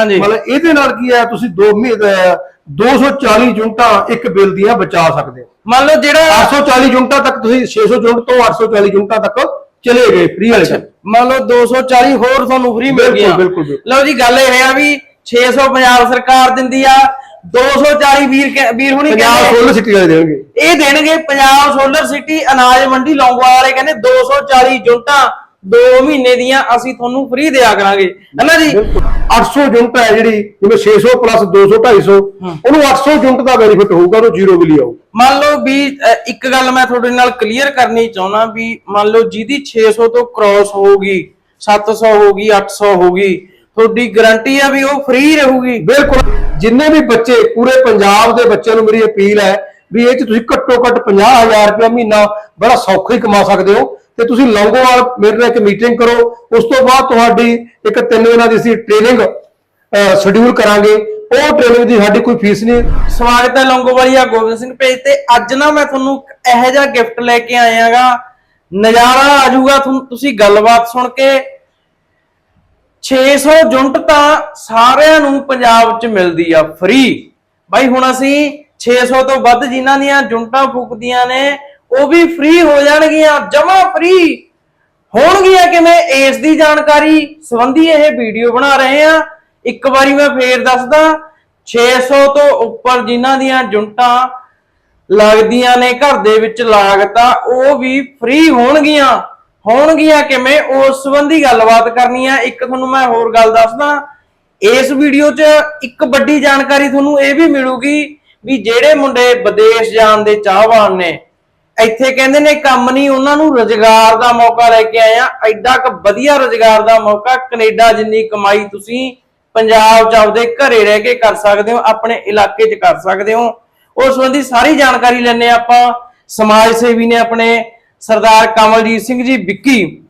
ਹਾਂਜੀ। ਮਤਲਬ ਇਹਦੇ ਨਾਲ ਕੀ ਹੈ ਤੁਸੀਂ 2 ਮਹੀਨੇ 240 ਯੂਨਿਟਾਂ ਇੱਕ ਬਿੱਲ ਦੀਆਂ ਬਚਾ ਸਕਦੇ ਹੋ ਮੰਨ ਲਓ ਜਿਹੜਾ 840 ਯੂਨਿਟਾਂ ਤੱਕ ਤੁਸੀਂ 600 ਯੂਨਿਟ ਤੋਂ 840 ਯੂਨਿਟਾਂ ਤੱਕ ਚਲੇ ਗਏ ਫ੍ਰੀ ਵਾਲੇ ਚ। ਮੰਨ ਲਓ 240 ਹੋਰ ਤੁਹਾਨੂੰ ਫ੍ਰੀ ਮਿਲ ਗਿਆ ਬਿਲਕੁਲ, ਬਿਲਕੁਲ। ਲਓ ਜੀ ਗੱਲ ਇਹ ਹੈ ਵੀ 600 ਪੰਜਾਬ ਸਰਕਾਰ ਦਿੰਦੀ ਆ 240 ਵੀਰ ਵੀਰ ਹੁਣੀ ਪੰਜਾਬ ਸੋਲਰ ਸਿਟੀ ਵਾਲੇ ਦੇਣਗੇ ਇਹ ਦੇਣਗੇ ਪੰਜਾਬ ਸੋਲਰ ਸਿਟੀ ਅਨਾਜ ਮੰਡੀ ਲੌਂਗੋਵਾਲ ਵਾਲੇ ਕਹਿੰਦੇ 240 ਯੂਨਿਟਾਂ 2 ਮਹੀਨੇ ਦੀਆਂ ਅਸੀਂ ਤੁਹਾਨੂੰ ਫ੍ਰੀ ਦਿਆ ਕਰਾਂਗੇ। ਹੈਨਾ ਜੀ? 800 ਯੂਨਿਟ ਹੈ ਜਿਹੜੀ ਜਿਵੇਂ 600 ਪਲੱਸ 200 250 ਉਹਨੂੰ 800 ਯੂਨਿਟ ਦਾ ਬੈਨੀਫਿਟ ਹੋਊਗਾ ਉਹਨੂੰ ਜ਼ੀਰੋ ਬਿੱਲ ਆਊ ਮੰਨ ਲਓ ਵੀ ਇੱਕ ਗੱਲ ਮੈਂ ਤੁਹਾਡੇ ਨਾਲ ਕਲੀਅਰ ਕਰਨੀ ਚਾਹੁੰਦਾ ਵੀ ਮੰਨ ਲਓ ਜਿਹਦੀ 600 ਤੋਂ ਕ੍ਰਾਸ ਹੋਊਗੀ 700 ਹੋਊਗੀ 800 ਹੋਊਗੀ ਤੁਹਾਡੀ ਗਾਰੰਟੀ ਆ ਵੀ ਉਹ ਫ੍ਰੀ ਰਹੂਗੀ। ਬਿਲਕੁਲ। ਜਿੰਨੇ ਵੀ ਬੱਚੇ ਪੂਰੇ ਪੰਜਾਬ ਦੇ ਬੱਚਿਆਂ ਨੂੰ ਮੇਰੀ ਅਪੀਲ ਹੈ ਵੀ ਇਹ ਚ ਤੁਸੀਂ ਘੱਟੋ ਘੱਟ 50000 ਰੁਪਏ ਮਹੀਨਾ ਬੜਾ ਸੌਖਾ ਹੀ ਕਮਾ ਸਕਦੇ ਹੋ। ਤੇ ਤੁਸੀਂ ਲੌਂਗੋਵਾਲ ਮੇਰੇ ਨਾਲ ਇੱਕ ਮੀਟਿੰਗ ਕਰੋ, ਉਸ ਤੋਂ ਬਾਅਦ ਤੁਹਾਡੀ ਇੱਕ ਤਿੰਨ ਦਿਨਾਂ ਦੀ ਅਸੀਂ ਟ੍ਰੇਨਿੰਗ ਸ਼ਡਿਊਲ ਕਰਾਂਗੇ। ਉਹ ਟ੍ਰੇਨਿੰਗ ਦੀ ਸਾਡੀ ਕੋਈ ਫੀਸ ਨਹੀਂ। ਸਵਾਗਤ ਹੈ ਲੌਂਗੋਵਾਲੀਆ ਗੋਬਿੰਦ ਸਿੰਘ ਪੇਜ ਤੇ। ਅੱਜ ਨਾ ਮੈਂ ਤੁਹਾਨੂੰ ਇਹੋ ਜਿਹਾ ਗਿਫਟ ਲੈ ਕੇ ਆਇਆਗਾ। ਨਜ਼ਾਰਾ ਆ ਜਾਊਗਾ ਤੁਹਾਨੂੰ ਤੁਸੀਂ ਗੱਲਬਾਤ ਸੁਣ ਕੇ। 600 ਯੂਨਿਟ ਤਾਂ ਸਾਰਿਆਂ ਨੂੰ ਪੰਜਾਬ 'ਚ ਮਿਲਦੀ ਆ ਫ੍ਰੀ ਬਾਈ ਹੁਣ ਅਸੀਂ 600 ਤੋਂ ਵੱਧ ਜਿਨ੍ਹਾਂ ਦੀਆਂ ਯੂਨਿਟਾਂ ਫੂਕਦੀਆਂ ਨੇ ਉਹ ਵੀ ਫ੍ਰੀ ਹੋ ਜਾਣਗੀਆਂ, ਜਮਾ ਫ੍ਰੀ ਹੋਣਗੀਆਂ ਕਿਵੇਂ? ਇਸ ਦੀ ਜਾਣਕਾਰੀ ਸੰਬੰਧੀ ਇਹ ਵੀਡੀਓ ਬਣਾ ਰਹੇ ਆ ਇੱਕ ਵਾਰੀ ਮੈਂ ਫੇਰ ਦੱਸਦਾ 600 ਤੋਂ ਉੱਪਰ ਜਿਨ੍ਹਾਂ ਦੀਆਂ ਯੂਨਿਟਾਂ ਲੱਗਦੀਆਂ ਨੇ ਘਰ ਦੇ ਵਿੱਚ ਲਾਗਤਾਂ, ਉਹ ਵੀ ਫ੍ਰੀ ਹੋਣਗੀਆਂ। ਹੋਣਗੀਆਂ ਕਿਵੇਂ? ਉਸ ਸੰਬੰਧੀ ਗੱਲਬਾਤ ਕਰਨੀ ਆ। ਇੱਕ ਤੁਹਾਨੂੰ ਮੈਂ ਹੋਰ ਗੱਲ ਦੱਸਦਾ, ਇਸ ਵੀਡੀਓ 'ਚ ਇੱਕ ਵੱਡੀ ਜਾਣਕਾਰੀ ਤੁਹਾਨੂੰ ਇਹ ਵੀ ਮਿਲੂਗੀ ਵੀ ਜਿਹੜੇ ਮੁੰਡੇ ਵਿਦੇਸ਼ ਜਾਣ ਦੇ ਚਾਹਵਾਨ ਨੇ ਇੱਥੇ ਕਹਿੰਦੇ ਨੇ ਕੰਮ ਨਹੀਂ, ਉਹਨਾਂ ਨੂੰ ਰੋਜ਼ਗਾਰ ਦਾ ਮੌਕਾ ਲੈ ਕੇ ਆਏ ਐਡਾ ਕ ਵਧੀਆ ਰੋਜ਼ਗਾਰ ਦਾ ਮੌਕਾ, ਕੈਨੇਡਾ ਜਿੰਨੀ ਕਮਾਈ ਤੁਸੀਂ ਪੰਜਾਬ 'ਚ ਆਪਦੇ ਘਰੇ ਰਹਿ ਕੇ ਕਰ ਸਕਦੇ ਹੋ, ਆਪਣੇ ਇਲਾਕੇ 'ਚ ਕਰ ਸਕਦੇ ਹੋ। ਉਸ ਸੰਬੰਧੀ ਸਾਰੀ ਜਾਣਕਾਰੀ ਲੈਣੇ ਆਪਾਂ। ਸਮਾਜ ਸੇਵੀ ਨੇ ਆਪਣੇ ਸਰਦਾਰ ਕਮਲਜੀਤ ਸਿੰਘ ਜੀ, ਵਿੱਕੀ।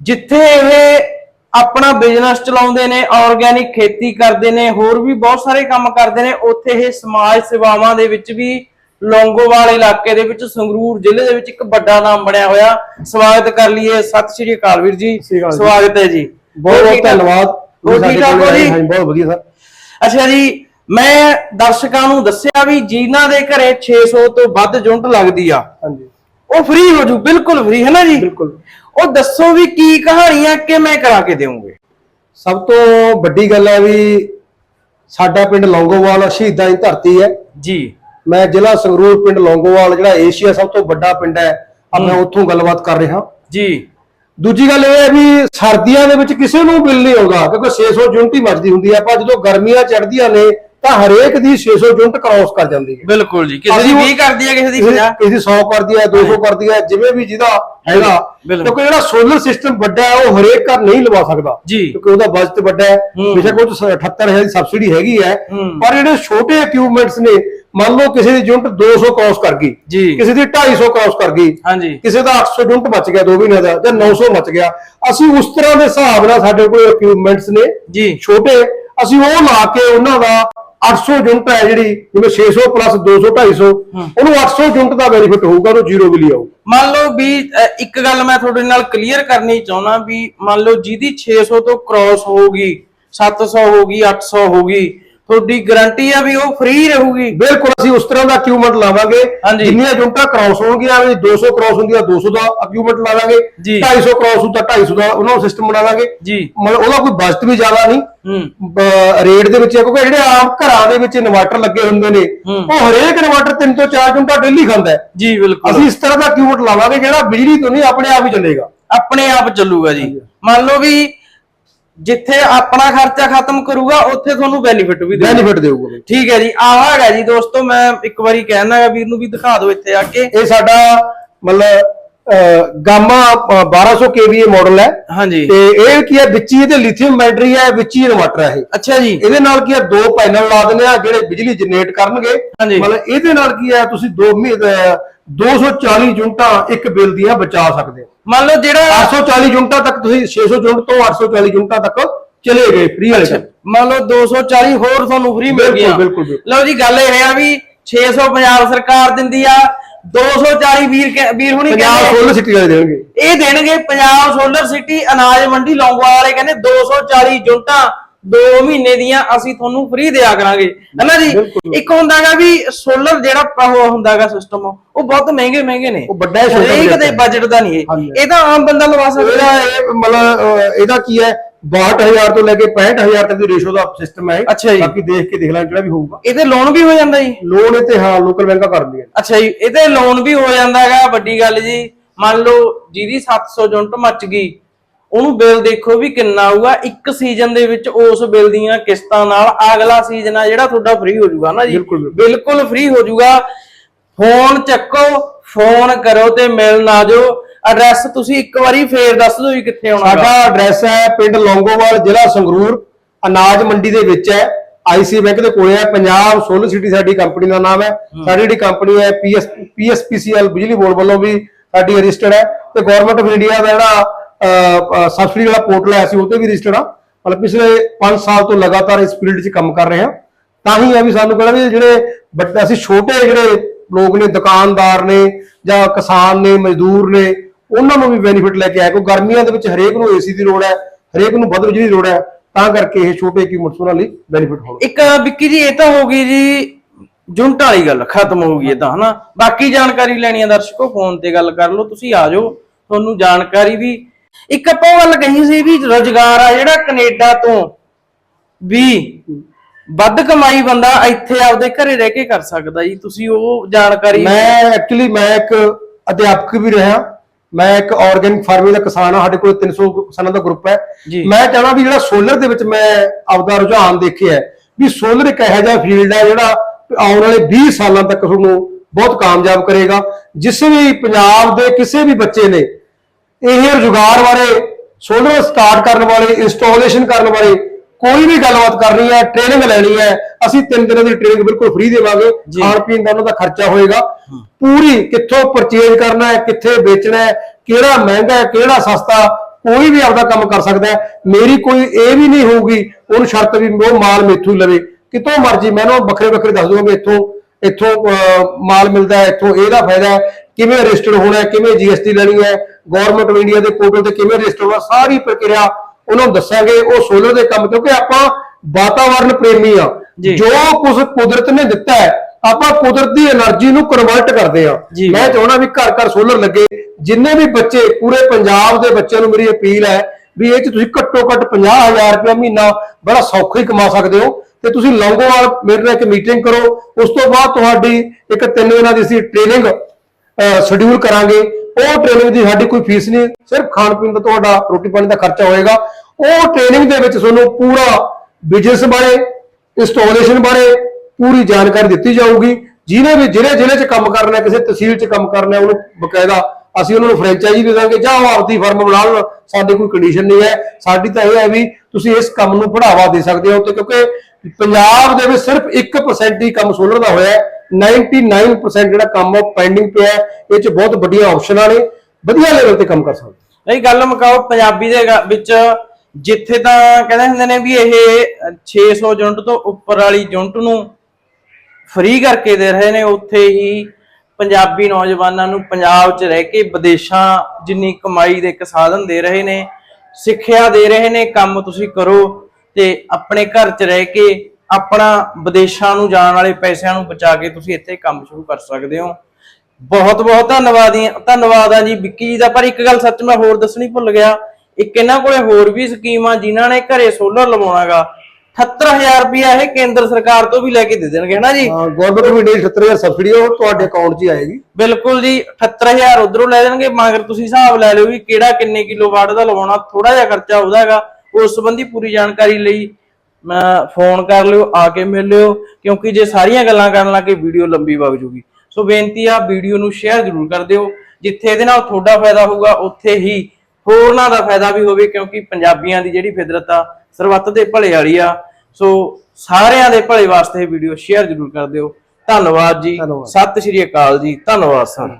ਜਿੱਥੇ ਇਹ ਆਪਣਾ ਬਿਜ਼ਨਸ ਚਲਾਉਂਦੇ ਨੇ ਆਰਗੈਨਿਕ ਖੇਤੀ ਕਰਦੇ ਨੇ, ਹੋਰ ਵੀ ਬਹੁਤ ਸਾਰੇ ਕੰਮ ਕਰਦੇ ਨੇ, ਉੱਥੇ ਇਹ ਸਮਾਜ ਸੇਵਾਵਾਂ ਦੇ ਵਿੱਚ ਵੀ ਲੌਂਗੋਵਾਲ ਇਲਾਕੇ ਦੇ ਵਿੱਚ ਸੰਗਰੂਰ ਜ਼ਿਲ੍ਹੇ ਦੇ ਵਿੱਚ ਇੱਕ ਵੱਡਾ ਨਾਮ ਬਣਿਆ ਹੋਇਆ। ਸਵਾਗਤ ਕਰ ਲਈਏ। ਸਤਿ ਸ਼੍ਰੀ ਅਕਾਲ ਵੀਰ ਜੀ। ਸਵਾਗਤ ਹੈ ਜੀ। ਬਹੁਤ ਬਹੁਤ? ਧੰਨਵਾਦ। ਬਹੁਤ ਵਧੀਆ ਸਰ। ਅੱਛਾ ਜੀ ਮੈਂ ਦਰਸ਼ਕਾਂ ਨੂੰ ਦੱਸਿਆ ਵੀ ਜਿਨ੍ਹਾਂ ਦੇ ਘਰੇ 600 ਤੋਂ ਵੱਧ ਯੂਨਿਟ ਲੱਗਦੀ ਆ ਹਾਂਜੀ। ਉਹ ਫ੍ਰੀ ਹੋ ਜੂ ਬਿਲਕੁਲ ਫ੍ਰੀ ਹੈ ਨਾ ਜੀ? ਬਿਲਕੁਲ। ਉਹ ਦੱਸੋ ਵੀ ਕੀ ਕਹਾਣੀਆਂ ਕਿਵੇਂ ਕਰਾ ਕੇ ਦੇਵੋਗੇ? ਸਭ ਤੋਂ ਵੱਡੀ ਗੱਲ ਹੈ ਵੀ ਸਾਡਾ ਪਿੰਡ ਲੌਂਗੋਵਾਲ ਸ਼ਹੀਦਾਂ ਦੀ ਧਰਤੀ ਹੈ। ਜੀ। ਮੈਂ ਜ਼ਿਲ੍ਹਾ ਸੰਗਰੂਰ ਪਿੰਡ ਲੌਂਗੋਵਾਲ ਜਿਹੜਾ ਏਸ਼ੀਆ ਸਭ ਤੋਂ ਵੱਡਾ ਪਿੰਡ ਹੈ ਆ ਮੈਂ ਉੱਥੋਂ ਗੱਲਬਾਤ ਕਰ ਰਿਹਾ ਜੀ। ਦੂਜੀ ਗੱਲ ਇਹ ਹੈ ਵੀ ਸਰਦੀਆਂ ਦੇ ਵਿੱਚ ਕਿਸੇ ਨੂੰ ਬਿੱਲ ਨਹੀਂ ਆਉਂਦਾ ਕਿਉਂਕਿ 600 ਯੂਨਿਟ ਹੀ ਮੱਚਦੀ ਹੁੰਦੀ ਹੈ ਪਰ ਜਦੋਂ ਗਰਮੀਆਂ ਚੜ੍ਹਦੀਆਂ ਨੇ ਤਾਂ ਹਰੇਕ ਦੀ 600 ਯੂਨਿਟ ਕ੍ਰਾਸ ਕਰ ਜਾਂਦੀ ਹੈ। ਬਿਲਕੁਲ ਜੀ ਕਿਸੇ ਦੀ ਅਸੀਂ ਉਹ- 20 ਕਰਦੀ ਹੈ ਕਿਸੇ ਦੀ 50 ਕਿਸੇ ਦੀ 100 ਕਰਦੀ ਹੈ 200 ਕਰਦੀ ਹੈ ਜਿਵੇਂ ਵੀ ਜਿਹਦਾ ਹੈਗਾ। ਕਿਉਂਕਿ ਜਿਹੜਾ ਸੋਲਰ ਸਿਸਟਮ ਵੱਡਾ ਹੈ ਉਹ ਹਰੇਕ ਘਰ ਨਹੀਂ ਲਵਾ ਸਕਦਾ। ਕਿਉਂਕਿ ਉਹਦਾ ਬਜਟ ਵੱਡਾ ਹੈ। ਬੇਸ਼ੱਕ ਉਹ 'ਚ 78000 ਦੀ ਸਬਸਿਡੀ ਹੈਗੀ ਹੈ। ਹੂੰ। ਪਰ ਜਿਹੜੇ ਛੋਟੇ ਇਕਵਿਪਮੈਂਟਸ ਨੇ ਮੰਨ ਲਓ ਕਿਸੇ ਦੀ ਯੂਨਿਟ 200 ਕ੍ਰਾਸ ਕਰ ਗਈ ਜੀ। ਕਿਸੇ ਦੀ 250 ਕ੍ਰਾਸ ਕਰ ਗਈ ਹਾਂਜੀ। ਕਿਸੇ ਦਾ 800 ਯੂਨਿਟ ਬਚ ਗਿਆ 2 ਮਹੀਨੇ ਦਾ ਜਾਂ 900 ਬਚ ਗਿਆ ਅਸੀਂ ਉਸ ਤਰ੍ਹਾਂ ਦੇ ਹਿਸਾਬ ਨਾਲ ਸਾਡੇ ਕੋਲ ਇਕਵਿਪਮੈਂਟਸ ਨੇ ਜੀ। ਛੋਟੇ ਅਸੀਂ ਉਹ ਲਾ ਕੇ ਉਹਨਾਂ ਦਾ 800 ਯੂਨਿਟ ਹੈ ਜਿਹੜੀ ਜਿਵੇਂ 600 ਪਲੱਸ 200 250 ਉਹਨੂੰ 800 ਯੂਨਿਟ ਦਾ ਬੈਨੀਫਿਟ ਹੋਊਗਾ ਉਹਨੂੰ ਜ਼ੀਰੋ ਬਿੱਲ ਆਊ ਮੰਨ ਲਓ ਵੀ ਅ, ਇੱਕ ਗੱਲ ਮੈਂ ਤੁਹਾਡੇ ਨਾਲ ਕਲੀਅਰ ਕਰਨੀ ਚਾਹੁੰਦਾ ਵੀ ਮੰਨ ਲਓ ਜਿਹਦੀ 600 ਤੋਂ ਕ੍ਰਾਸ ਹੋਊਗੀ 700 ਹੋਊਗੀ 800 ਹੋਊਗੀ ਤੁਹਾਡੀ ਗਾਰੰਟੀ ਆ ਵੀ ਉਹ ਫ੍ਰੀ ਰਹੂਗੀ। ਬਿਲਕੁਲ ਅਸੀਂ ਉਸ ਤਰ੍ਹਾਂ ਦਾ ਇਕਵਿਪਮੈਂਟ ਲਾਵਾਂਗੇ। ਜਿੰਨੀਆਂ ਯੂਨਿਟਾਂ ਕ੍ਰਾਸ ਹੋਣਗੀਆਂ ਵੀ 200 ਕ੍ਰਾਸ ਹੁੰਦੀਆਂ 200 ਦਾ ਇਕਵਿਪਮੈਂਟ ਲਾਵਾਂਗੇ ਜੀ। 250 ਕ੍ਰਾਸ ਹੁੰਦਾ 250 ਦਾ ਉਹਨਾਂ ਨੂੰ ਸਿਸਟਮ ਬਣਾਵਾਂਗੇ ਜੀ। ਮਤਲਬ ਉਹਦਾ ਕੋਈ ਬਜਟ ਵੀ ਜ਼ਿਆਦਾ ਨਹੀਂ। ਰੇਟ ਦੇ ਵਿੱਚ ਕਿਉਂਕਿ ਜਿਹੜੇ ਆਮ ਘਰਾਂ ਦੇ ਵਿੱਚ ਇਨਵਰਟਰ ਲੱਗੇ ਹੁੰਦੇ ਨੇ। ਉਹ ਹਰੇਕ ਇਨਵਰਟਰ 3 ਤੋਂ 4 ਯੂਨਿਟਾਂ ਡੇਲੀ ਖਾਂਦਾ ਹੈ। ਜੀ ਬਿਲਕੁਲ। ਅਸੀਂ ਇਸ ਤਰ੍ਹਾਂ ਦਾ ਇਕਵਿਪਮੈਂਟ ਲਾਵਾਂਗੇ ਜਿਹੜਾ ਬਿਜਲੀ ਤੋਂ ਨਹੀਂ ਆਪਣੇ ਆਪ ਹੀ ਚੱਲੇਗਾ। ਆਪਣੇ ਆਪ ਚੱਲੂਗਾ ਜੀ। ਮੰਨ ਲਓ ਵੀ ਜਿੱਥੇ ਆਪਣਾ ਖਰਚਾ ਖਤਮ ਕਰੂਗਾ ਉੱਥੇ ਤੁਹਾਨੂੰ ਬੈਨੀਫਿਟ ਵੀ ਦੇਊਗਾ ਬੈਨੀਫਿਟ ਦੇਊਗਾ ਬਈ। ਠੀਕ ਹੈ ਜੀ ਆਹ ਹੈਗਾ ਜੀ ਦੋਸਤੋ ਮੈਂ ਇੱਕ ਵਾਰੀ ਕਹਿਣਾ ਹੈ ਵੀਰ ਨੂੰ ਵੀ ਦਿਖਾ ਦਿਓ ਇੱਥੇ ਆ ਕੇ ਇਹ ਸਾਡਾ ਮਤਲਬ ਗਾਮਾ ਅਹ, 1200 ਕੇਵੀਏ ਮਾਡਲ ਹੈ। ਹਾਂਜੀ। ਤੇ ਇਹ ਕੀ ਹੈ ਵਿੱਚ ਹੀ ਇਹਦੇ ਲਿਥੀਅਮ ਬੈਟਰੀ ਹੈ ਵਿੱਚ ਹੀ ਇਨਵਰਟਰ ਹੈ ਇਹ। ਅੱਛਾ ਜੀ। ਇਹਦੇ ਨਾਲ ਕੀ ਹੈ ਦੋ ਪੈਨਲ ਲਾ ਦਿੰਦੇ ਆ ਜਿਹੜੇ ਬਿਜਲੀ ਜਨਰੇਟ ਕਰਨਗੇ। ਮਤਲਬ ਇਹਦੇ ਨਾਲ ਕੀ ਹੈ ਤੁਸੀਂ 2 240 ਯੂਨਿਟਾਂ ਇੱਕ ਬਿੱਲ ਦੀਆਂ ਬਚਾ ਸਕਦੇ ਹੋ। ਮੰਨ ਲਓ ਜਿਹੜਾ 840 ਯੂਨਿਟਾਂ ਤੱਕ ਤੁਸੀਂ 600 ਯੂਨਿਟ ਤੋਂ 840 ਯੂਨਿਟਾਂ ਤੱਕ ਚਲੇ ਗਏ ਫ੍ਰੀ ਵਾਲੇ। ਮੰਨ ਲਓ 240 ਹੋਰ ਤੁਹਾਨੂੰ ਫ੍ਰੀ ਮਿਲ ਗਿਆ ਬਿਲਕੁਲ, ਬਿਲਕੁਲ। ਲਓ ਜੀ ਗੱਲ ਇਹ ਆ ਵੀ 600 ਪੰਜਾਬ ਸਰਕਾਰ ਦਿੰਦੀ ਆ 240 ਵੀਰ ਕਹਿ- ਵੀਰ ਹੁਣੀ ਪੰਜਾਬ ਕਹਿੰਦੇ ਸੋਲਰ ਸਿਟੀ ਵਾਲੇ ਦੇਣਗੇ। ਇਹ ਦੇਣਗੇ ਪੰਜਾਬ ਸੋਲਰ ਸਿਟੀ ਅਨਾਜ ਮੰਡੀ ਲੌਂਗੋਵਾਲ ਵਾਲੇ ਕਹਿੰਦੇ 240 ਯੂਨਿਟਾਂ 2 ਮਹੀਨੇ ਦੀਆਂ ਅਸੀਂ ਤੁਹਾਨੂੰ ਫ੍ਰੀ ਦਿਆ ਕਰਾਂਗੇ। ਹੈਨਾ ਜੀ? ਬਿਲਕੁਲ। ਇੱਕ ਹੁੰਦਾਗਾ ਵੀ ਸੋਲਰ ਜਿਹੜਾ ਉਹ ਹੁੰਦਾਗਾ ਸਿਸਟਮ ਉਹ ਬਹੁਤ ਮਹਿੰਗੇ ਮਹਿੰਗੇ ਨੇ। ਉਹ ਵੱਡਾ ਹੈ, ਛੋਟਾ ਹਰੇਕ budget ਦੇ। ਬਜਟ ਦਾ ਨਹੀਂ ਇਹ। ਹਾਂਜੀ। ਇਹ ਤਾਂ ਆਮ ਬੰਦਾ ਲਵਾ ਸਕਦਾ। ਇਹਦਾ ਇਹ ਮਤਲਬ ਅਹ, ਇਹਦਾ ਕੀ ਹੈ? 62000 ਤੋਂ ਲੈ ਕੇ 65000 ਤੱਕ ਦੀ ਰੇਸ਼ੋ ਦਾ ਸਿਸਟਮ ਹੈ। ਅੱਛਾ ਜੀ। ਬਾਕੀ ਦੇਖ ਕੇ ਦੇਖ ਲੈਣਾ ਜਿਹੜਾ ਵੀ ਹੋਊਗਾ ਇਹਦੇ ਲੋਨ ਵੀ ਹੋ ਜਾਂਦਾ ਜੀ ਲੋਨ ਇਹ ਤੇ ਹਾਂ ਲੋਕਲ ਬੈਂਕਾਂ ਕਰਦੀਆਂ ਨੇ। ਅੱਛਾ ਜੀ ਇਹਦੇ ਲੋਨ ਵੀ ਹੋ ਜਾਂਦਾ ਹੈਗਾ ਵੱਡੀ ਗੱਲ ਜੀ ਮੰਨ ਲਓ ਜਿਹਦੀ 700 ਯੂਨਿਟ ਮੱਚ ਗਈ ਉਹਨੂੰ ਬਿੱਲ ਦੇਖੋ ਵੀ ਕਿੰਨਾ ਆਊਗਾ ਇੱਕ ਸੀਜ਼ਨ ਦੇ ਵਿੱਚ ਉਸ ਬਿੱਲ ਦੀਆਂ ਕਿਸ਼ਤਾਂ ਨਾਲ ਅਗਲਾ ਸੀਜ਼ਨ ਆ ਜਿਹੜਾ ਤੁਹਾਡਾ ਫ੍ਰੀ ਹੋ ਜਾਊਗਾ ਨਾ ਜੀ ਬਿਲਕੁਲ, ਬਿਲਕੁਲ। ਬਿਲਕੁਲ ਫ੍ਰੀ ਹੋ ਜਾਊਗਾ ਫੋਨ ਚੱਕੋ ਫੋਨ ਕਰੋ ਤੇ ਮਿਲਣ ਆ ਜਾਓ ਐਡਰੈਸ ਤੁਸੀਂ ਇੱਕ ਵਾਰੀ ਫੇਰ ਦੱਸ ਦਿਓ ਜੀ ਕਿੱਥੇ ਆਉਣਾ ਸਾਡਾ ਐਡਰੈਸ ਹੈ ਪਿੰਡ ਲੌਂਗੋਵਾਲ ਜ਼ਿਲ੍ਹਾ ਸੰਗਰੂਰ ਅਨਾਜ ਮੰਡੀ ਦੇ ਵਿੱਚ ਹੈ। ਆਈਸੀ ਬੈਂਕ ਦੇ ਕੋਲੇ ਹੈ ਪੰਜਾਬ ਸੋਲਰ ਸਿਟੀ ਸਾਡੀ ਕੰਪਨੀ ਦਾ ਨਾਮ ਹੈ। ਸਾਡੀ ਜਿਹੜੀ ਕੰਪਨੀ ਹੈ ਪੀਐਸ ਪੀਐਸਪੀਸੀਐਲ ਬਿਜਲੀ ਬੋਰਡ ਵੱਲੋਂ ਵੀ ਸਾਡੀ ਰਜਿਸਟਰਡ ਹੈ। ਤੇ ਗਵਰਨਮੈਂਟ ਆਫ ਇੰਡੀਆ ਦਾ ਜਿਹੜਾ ਸਬਸਿਡੀ ਵਾਲਾ ਪੋਰਟਲ ਹੈ ਅਸੀਂ ਉਹਤੇ ਵੀ ਰਜਿਸਟਰਡ ਆ ਮਤਲਬ ਪਿਛਲੇ 5 ਸਾਲ ਤੋਂ ਲਗਾਤਾਰ ਇਸ ਫੀਲਡ 'ਚ ਕੰਮ ਕਰ ਰਹੇ ਹਾਂ। ਤਾਂ ਹੀ ਹੈ ਵੀ ਸਾਨੂੰ ਕਹਿੰਦਾ ਵੀ ਜਿਹੜੇ ਵੱਡੇ ਅਸੀਂ ਛੋਟੇ ਜਿਹੜੇ ਲੋਕ ਨੇ ਦੁਕਾਨਦਾਰ ਨੇ ਜਾਂ ਕਿਸਾਨ ਨੇ ਮਜ਼ਦੂਰ ਨੇ ਉਹਨਾਂ ਨੂੰ ਵੀ ਬੈਨੀਫਿਟ ਲੈ ਕੇ ਆਇਆ ਕੋਈ ਗਰਮੀਆਂ ਦੇ ਵਿੱਚ ਹਰੇਕ ਨੂੰ ਏਸੀ ਦੀ ਲੋੜ ਹੈ ਹਰੇਕ ਨੂੰ ਵੱਧ ਬਿਜਲੀ ਦੀ ਲੋੜ ਹੈ ਤਾਂ ਕਰਕੇ ਇਹ ਛੋਟੇ ਕੀਮਤ ਉਹਨਾਂ ਲਈ ਬੈਨੀਫਿਟ ਹੋਣਾ ਇੱਕ ਵਿੱਕੀ ਜੀ ਇਹ ਤਾਂ ਹੋ ਗਈ ਜੀ ਜੁੰਟ ਵਾਲੀ ਗੱਲ ਖਤਮ ਹੋ ਗਈ ਇਹ ਤਾਂ ਹਨਾ? ਬਾਕੀ ਜਾਣਕਾਰੀ ਲੈਣੀ ਆ ਦਰਸ਼ਕੋ ਫੋਨ ਤੇ ਗੱਲ ਕਰ ਲਓ ਤੁਸੀਂ ਆ ਜਾਓ ਤੁਹਾਨੂੰ ਜਾਣਕਾਰੀ ਵੀ। ਇੱਕ ਆਪਾਂ ਗੱਲ ਕਹੀ ਸੀ ਵੀ ਰੋਜ਼ਗਾਰ ਆ ਜਿਹੜਾ ਕੈਨੇਡਾ ਤੋਂ ਵੀ ਵੱਧ ਕਮਾਈ ਬੰਦਾ ਇੱਥੇ ਆਪਦੇ ਘਰੇ ਰਹਿ ਕੇ ਕਰ ਸਕਦਾ ਜੀ ਤੁਸੀਂ ਉਹ ਜਾਣਕਾਰੀ ਮੈਂ ਐਕਚੁਅਲੀ ਮੈਂ ਇੱਕ ਅਧਿਆਪਕ ਵੀ ਰਿਹਾ ਮੈਂ ਇੱਕ ਆਰਗੈਨਿਕ ਫਾਰਮਿੰਗ ਦਾ ਕਿਸਾਨ ਹਾਂ ਸਾਡੇ ਕੋਲ 300 ਕਿਸਾਨਾਂ ਦਾ ਗਰੁੱਪ ਹੈ। ਮੈਂ ਚਾਹਣਾ ਵੀ ਜਿਹੜਾ ਸੋਲਰ ਦੇ ਵਿੱਚ ਮੈਂ ਆਪਦਾ ਰੁਝਾਨ ਦੇਖਿਆ ਵੀ ਸੋਲਰ ਇੱਕ ਇਹੋ ਜਿਹਾ ਫੀਲਡ ਹੈ ਜਿਹੜਾ ਆਉਣ ਵਾਲੇ 20 ਸਾਲਾਂ ਤੱਕ ਤੁਹਾਨੂੰ ਬਹੁਤ ਕਾਮਯਾਬ ਕਰੇਗਾ ਜਿਸ ਵੀ ਪੰਜਾਬ ਦੇ ਕਿਸੇ ਵੀ ਬੱਚੇ ਨੇ ਇਹ ਰੁਜ਼ਗਾਰ ਬਾਰੇ ਸੋਲਰ ਸਟਾਰਟ ਕਰਨ ਵਾਲੇ ਇੰਸਟਾਲੇਸ਼ਨ ਕਰਨ ਵਾਲੇ ਕੋਈ ਵੀ ਗੱਲਬਾਤ ਕਰਨੀ ਹੈ ਟ੍ਰੇਨਿੰਗ ਲੈਣੀ ਹੈ ਅਸੀਂ ਤਿੰਨ ਦਿਨਾਂ ਦੀ ਟ੍ਰੇਨਿੰਗ ਬਿਲਕੁਲ ਫ੍ਰੀ ਦੇਵਾਂਗੇ। ਖਾਣ ਪੀਣ ਦਾ ਉਹਨਾਂ ਦਾ ਖਰਚਾ ਹੋਏਗਾ। ਪੂਰੀ ਕਿੱਥੋਂ ਪਰਚੇਜ ਕਰਨਾ ਹੈ ਕਿੱਥੇ ਵੇਚਣਾ ਹੈ ਕਿਹੜਾ ਮਹਿੰਗਾ ਹੈ ਕਿਹੜਾ ਸਸਤਾ ਕੋਈ ਵੀ ਆਪਦਾ ਕੰਮ ਕਰ ਸਕਦਾ ਹੈ। ਮੇਰੀ ਕੋਈ ਇਹ ਵੀ ਨਹੀਂ ਹੋਊਗੀ ਉਹਨੂੰ ਸ਼ਰਤ ਵੀ ਉਹ ਮਾਲ ਮੇਥੋਂ ਹੀ ਲਵੇ। ਕਿਤੋਂ ਮਰਜ਼ੀ ਮੈਂ ਉਹਨੂੰ ਵੱਖਰੇ ਵੱਖਰੇ ਦੱਸ ਦੂੰਗਾ ਵੀ ਇੱਥੋਂ ਇੱਥੋਂ ਮਾਲ ਮਿਲਦਾ ਹੈ ਇੱਥੋਂ ਇਹਦਾ ਫਾਇਦਾ ਹੈ ਕਿਵੇਂ ਰਜਿਸਟਰ ਹੋਣਾ ਹੈ ਕਿਵੇਂ ਜੀਐਸਟੀ ਲੈਣੀ ਹੈ ਗਵਰਨਮੈਂਟ ਆਫ ਇੰਡੀਆ ਦੇ ਪੋਰਟਲ ਤੇ ਕਿਵੇਂ ਰਜਿਸਟਰ ਹੋਣਾ ਸਾਰੀ ਪ੍ਰਕਿਰਿਆ ਉਹਨਾਂ ਨੂੰ ਦੱਸਾਂਗੇ ਉਹ ਸੋਲਰ ਦੇ ਕੰਮ ਕਿਉਂਕਿ ਆਪਾਂ ਵਾਤਾਵਰਨ ਪ੍ਰੇਮੀ ਆ। ਜੋ। ਕੁਝ ਕੁਦਰਤ ਨੇ ਦਿੱਤਾ ਹੈ ਆਪਾਂ ਕੁਦਰਤ ਦੀ એનર્ਜੀ ਨੂੰ ਕਨਵਰਟ ਕਰਦੇ ਆ। ਮੈਂ ਚਾਹਣਾ ਵੀ ਘਰ ਘਰ ਸੋਲਰ ਲੱਗੇ। ਜਿੰਨੇ ਵੀ ਬੱਚੇ ਪੂਰੇ ਪੰਜਾਬ ਦੇ ਬੱਚਿਆਂ ਨੂੰ ਮੇਰੀ ਅਪੀਲ ਹੈ ਵੀ ਇਹ ਚ ਤੁਸੀਂ ਘੱਟੋ ਘੱਟ 50000 ਰੁਪਏ ਮਹੀਨਾ ਬੜਾ ਸੌਖਾ ਹੀ ਕਮਾ ਸਕਦੇ ਹੋ। ਤੇ ਤੁਸੀਂ ਲੌਂਗੋਵਾਲ ਮੇਰੇ ਨਾਲ ਇੱਕ ਮੀਟਿੰਗ ਕਰੋ। ਉਸ ਤੋਂ ਬਾਅਦ ਤੁਹਾਡੀ ਇੱਕ ਤਿੰਨ ਦਿਨਾਂ ਦੀ ਅਸੀਂ ਟ੍ਰੇਨਿੰਗ ਸ਼ਡਿਊਲ ਕਰਾਂਗੇ। ਉਹ ਟ੍ਰੇਨਿੰਗ ਦੀ ਸਾਡੀ ਕੋਈ ਫੀਸ ਨਹੀਂ, ਸਿਰਫ ਖਾਣ ਪੀਣ ਦਾ ਤੁਹਾਡਾ ਰੋਟੀ ਪਾਣੀ ਦਾ ਖਰਚਾ ਹੋਏਗਾ। ਉਹ ਟ੍ਰੇਨਿੰਗ ਦੇ ਵਿੱਚ ਤੁਹਾਨੂੰ ਪੂਰਾ ਬਿਜ਼ਨਸ ਬਾਰੇ ਇੰਸਟਾਲੇਸ਼ਨ ਬਾਰੇ ਪੂਰੀ ਜਾਣਕਾਰੀ ਦਿੱਤੀ ਜਾਊਗੀ। ਜਿਹਨੇ ਵੀ ਜਿਹੜੇ ਜ਼ਿਲ੍ਹੇ 'ਚ ਕੰਮ ਕਰਨਾ, ਕਿਸੇ ਤਹਿਸੀਲ 'ਚ ਕੰਮ ਕਰਨਾ ਉਹਨੂੰ ਬਕਾਇਦਾ ਅਸੀਂ ਉਹਨਾਂ ਨੂੰ ਫਰੈਂਚਾਈਜ਼ੀ ਦੇ ਦਾਂਗੇ ਜਾਂ ਉਹ ਆਪਦੀ ਫਰਮ ਬਣਾ ਲੈਣ, ਸਾਡੀ ਕੋਈ ਕੰਡੀਸ਼ਨ ਨਹੀਂ ਹੈ। ਸਾਡੀ ਤਾਂ ਇਹ ਹੈ ਵੀ ਤੁਸੀਂ ਇਸ ਕੰਮ ਨੂੰ ਬੜਾਵਾ ਦੇ ਸਕਦੇ ਹੋ ਤੇ ਕਿਉਂਕਿ ਪੰਜਾਬ ਦੇ ਵਿੱਚ ਸਿਰਫ 1% ਹੀ ਕੰਮ ਸੋਲਰ ਦਾ ਹੋਇਆ ਹੈ। 99% ਜਿਹੜਾ ਕੰਮ ਉਹ ਪੈਂਡਿੰਗ ਪਿਆ ਇਹ 'ਚ ਬਹੁਤ ਵੱਡੀਆਂ ਆਪਸ਼ਨਾਂ ਨੇ ਵਧੀਆ ਲੈਵਲ ਤੇ ਕੰਮ ਕਰ ਸਕਦੇ। ਨਹੀਂ, ਗੱਲ ਮੁਕਾਓ, ਪੰਜਾਬੀ ਦੇ ਵਿੱਚ ਜਿੱਥੇ ਤਾਂ ਕਹਿੰਦੇ ਹੁੰਦੇ ਨੇ ਵੀ ਇਹ 600 ਯੂਨਿਟ ਤੋਂ ਉੱਪਰ ਵਾਲੀ ਯੂਨਿਟ ਨੂੰ ਫ੍ਰੀ ਕਰਕੇ ਦੇ ਰਹੇ ਨੇ, ਉੱਥੇ ਹੀ ਪੰਜਾਬੀ ਨੌਜਵਾਨਾਂ ਨੂੰ ਪੰਜਾਬ 'ਚ ਰਹਿ ਕੇ ਵਿਦੇਸ਼ਾਂ ਜਿੰਨੀ ਕਮਾਈ ਦੇ ਇੱਕ ਸਾਧਨ ਦੇ ਰਹੇ ਨੇ, ਸਿੱਖਿਆ ਦੇ ਰਹੇ ਨੇ, ਕੰਮ ਤੁਸੀਂ ਕਰੋ ਤੇ ਆਪਣੇ ਘਰ 'ਚ ਰਹਿ ਕੇ ਆਪਣਾ ਵਿਦੇਸ਼ਾਂ ਨੂੰ ਜਾਣ ਵਾਲੇ ਪੈਸਿਆਂ ਨੂੰ ਬਚਾ ਕੇ ਤੁਸੀਂ ਇੱਥੇ ਕੰਮ ਸ਼ੁਰੂ ਕਰ ਸਕਦੇ ਹੋ। ਬਹੁਤ ਬਹੁਤ ਧੰਨਵਾਦ ਧੰਨਵਾਦ ਆ ਜੀ ਵਿੱਕੀ ਜੀ ਦਾ। ਪਰ ਇੱਕ ਗੱਲ ਸੱਚ ਮੈਂ ਹੋਰ ਦੱਸਣੀ ਭੁੱਲ ਗਿਆ। ਇੱਕ ਇਹਨਾਂ ਕੋਲੇ ਹੋਰ ਵੀ ਸਕੀਮ ਜਿਨ੍ਹਾਂ ਨੇ ਘਰੇ ਸੋਲਰ ਲਵਾਉਣਾਗਾ। 78000 ਰੁਪਇਆ ਇਹ ਕੇਂਦਰ ਸਰਕਾਰ ਤੋਂ ਵੀ ਲੈ ਕੇ ਦੇ ਦੇਣਗੇ ਹਨਾ ਜੀ? ਹਾਂ ਗਵਰਨਮੈਂਟ ਇੰਡੀਆ ਦੀ 70000 ਸਬਸਿਡੀ ਉਹ ਤੁਹਾਡੇ ਅਕਾਊਂਟ 'ਚ ਆਏਗੀ। ਬਿਲਕੁਲ ਜੀ 78000 ਉਧਰੋਂ ਲੈ ਦੇਣਗੇ ਮਗਰ ਤੁਸੀਂ ਹਿਸਾਬ ਲੈ ਲਿਓ ਵੀ ਕਿਹੜਾ ਕਿੰਨੇ ਕਿਲੋ ਵਾਟ ਦਾ ਲਵਾਉਣਾ ਥੋੜਾ ਜਿਹਾ ਖਰਚਾ ਉਹਦਾ ਹੈਗਾ। ਉਸ ਸੰਬੰਧੀ ਪੂਰੀ ਜਾਣਕਾਰੀ ਲਈ ਮੈਂ ਫੋਨ ਕਰ ਲਿਓ ਆ ਕੇ ਮਿਲ ਲਿਓ ਕਿਉਂਕਿ ਜੇ ਸਾਰੀਆਂ ਗੱਲਾਂ ਕਰਨ ਲੱਗੇ ਵੀਡੀਓ ਲੰਬੀ ਵਗ ਜੂਗੀ। ਸੋ ਬੇਨਤੀ ਆ ਵੀਡੀਓ ਨੂੰ ਸ਼ੇਅਰ ਜ਼ਰੂਰ ਕਰ ਦਿਓ। ਜਿੱਥੇ ਇਹਦੇ ਨਾਲ ਤੁਹਾਡਾ ਫਾਇਦਾ ਹੋਊਗਾ ਉੱਥੇ ਹੀ ਹੋਰਨਾਂ ਦਾ ਫਾਇਦਾ ਵੀ ਹੋਵੇ ਕਿਉਂਕਿ ਪੰਜਾਬੀਆਂ ਦੀ ਜਿਹੜੀ ਫਿਦਰਤ ਆ ਸਰਬੱਤ ਦੇ ਭਲੇ ਵਾਲੀ ਆ। ਸੋ ਸਾਰਿਆਂ ਦੇ ਭਲੇ ਵਾਸਤੇ ਵੀਡੀਓ ਸ਼ੇਅਰ ਜ਼ਰੂਰ ਕਰ ਦਿਓ। ਧੰਨਵਾਦ ਜੀ। ਸਤਿ ਸ਼੍ਰੀ ਅਕਾਲ ਜੀ। ਧੰਨਵਾਦ ਸਰ।